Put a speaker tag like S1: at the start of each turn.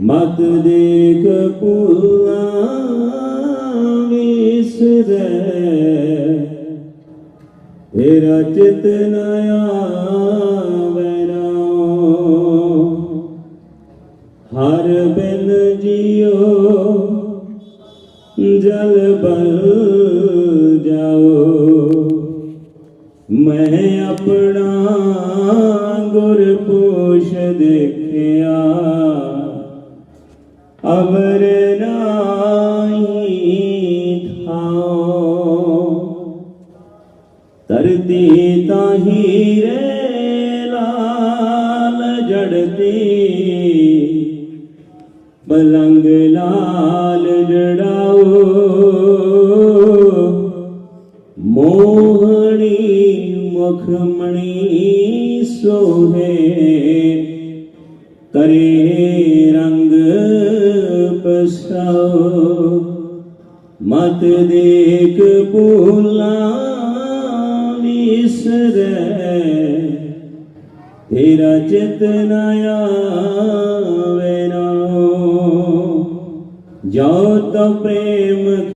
S1: ਮਤ ਦੇਖ ਪੂਆ ਵਿਸਰੈ ਤੇਰਾ ਚਿਤ ਨ ਆਵੈ ਨਾਉ। ਹਰ ਬਿਨ ਜਿਉ ਜਲ ਬਲ ਜਾਓ ਮੈਂ ਆਪਣਾ ਪੋਸ਼ ਦੇਖਿਆ। ਅਮਰ ਨਾਹੀ ਥਾਉ। ਧਰਤੀ ਤਾਹੀ ਰੇ ਲਾਲ ਜੜਦੀ ਬਲੰਗ ਲਾਲ ਜੜਾਓ ਮੋਹਣੀ ਮਖਮਣੀ ਸੋਹੇ। ਕਰੇ ਰੰਗ ਪਸਾਓ ਮਤ ਦੇਖ ਭੂਲਾ ਵਿਸਰੈ। ਤੇਰਾ ਚਿਤ ਨ ਆਵੇ ਨਾਉ। ਜੋ ਤੋ ਪ੍ਰੇਮ